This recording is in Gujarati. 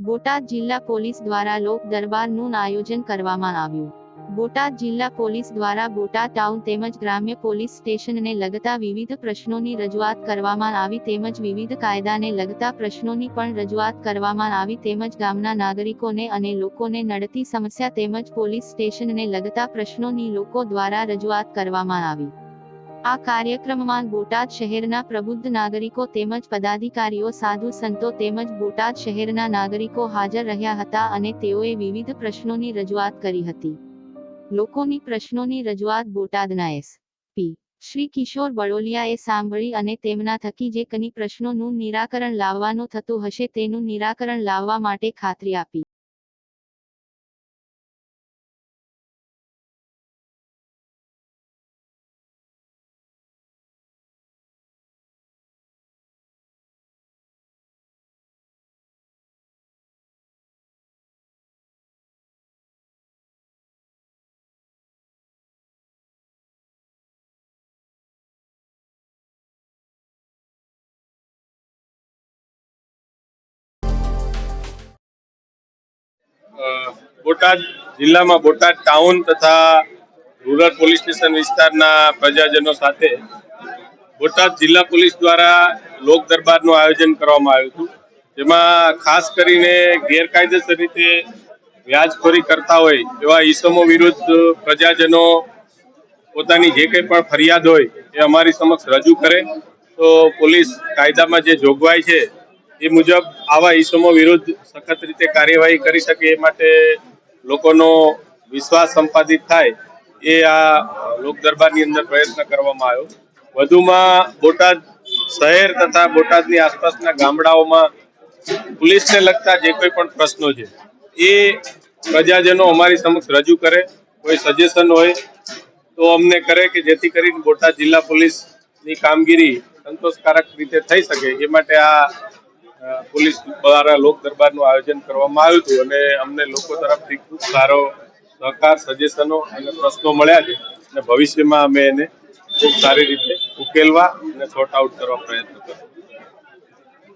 બોટાદ જિલ્લા પોલીસ દ્વારા લોક દરબારનું આયોજન કરવામાં આવ્યું. બોટાદ જિલ્લા પોલીસ દ્વારા બોટાદ ટાઉન તેમજ ગ્રામ્ય પોલીસ સ્ટેશનને લગતા વિવિધ પ્રશ્નોની રજૂઆત કરવામાં આવી તેમજ વિવિધ કાયદાને લગતા પ્રશ્નોની પણ રજૂઆત કરવામાં આવી તેમજ ગામના નાગરિકોને અને લોકોને નડતી સમસ્યા તેમજ પોલીસ સ્ટેશનને લગતા પ્રશ્નોની લોકો દ્વારા રજૂઆત કરવામાં આવી. આ કાર્યક્રમમાં બોટાદ શહેરના પ્રબુદ્ધ નાગરિકો તેમજ પદાધિકારીઓ, સાધુ સંતો તેમજ બોટાદ શહેરના નાગરિકો હાજર રહ્યા હતા અને તેઓએ વિવિધ પ્રશ્નોની રજૂઆત કરી હતી. લોકોની પ્રશ્નોની રજૂઆત બોટાદના એસ. પી. શ્રી કિશોર બળોલિયાએ સાંભળી અને તેમના થકી જે કની પ્રશ્નોનું નિરાકરણ લાવવાનું થતું હશે તેનું નિરાકરણ લાવવા માટે ખાતરી આપી. બોટાદ જિલ્લામાં બોટાદ ટાઉન તથા રૂરલ પોલીસ સ્ટેશન વિસ્તારના પ્રજાજનો સાથે બોટાદ જિલ્લા પોલીસ દ્વારા લોક દરબારનું આયોજન કરવામાં આવ્યું હતું. જેમાં ખાસ કરીને ગેરકાયદેસર રીતે વ્યાજખોરી કરતા હોય એવા ઈસમો વિરુદ્ધ પ્રજાજનો પોતાની જે કંઈ પણ ફરિયાદ હોય એ અમારી સમક્ષ રજૂ કરે. તો પોલીસ કાયદામાં જે જોગવાઈ છે એ મુજબ આવા ઇસમો વિરુદ્ધ સખત રીતે કાર્યવાહી કરી શકે એ માટે લોકોનો વિશ્વાસ સંપાદિત થાય એ આ લોક દરબારની અંદર પ્રયત્ન કરવામાં આવ્યો. વધુમાં બોટાદ શહેર તથા બોટાદની આસપાસના ગામડાઓમાં પોલીસને લગતા જે કોઈ પણ પ્રશ્નો છે, એ પ્રજાજનો અમારી સમક્ષ રજૂ કરે, કોઈ સજેશન હોય તો અમને કરે કે જેથી કરીને બોટાદ જિલ્લા પોલીસની કામગીરી સંતોષકારક રીતે થઈ શકે. એ માટે આ પોલીસ દ્વારા લોક દરબારનું આયોજન કરવામાં આવ્યું હતું અને અમને લોકો તરફથી ખૂબ સારો સહકાર, સજેશનો અને પ્રશ્નો મળ્યા છે અને ભવિષ્યમાં અમે એને ખૂબ સારી રીતે ઉકેલવા અને સોર્ટ આઉટ કરવા પ્રયત્ન કરીશું.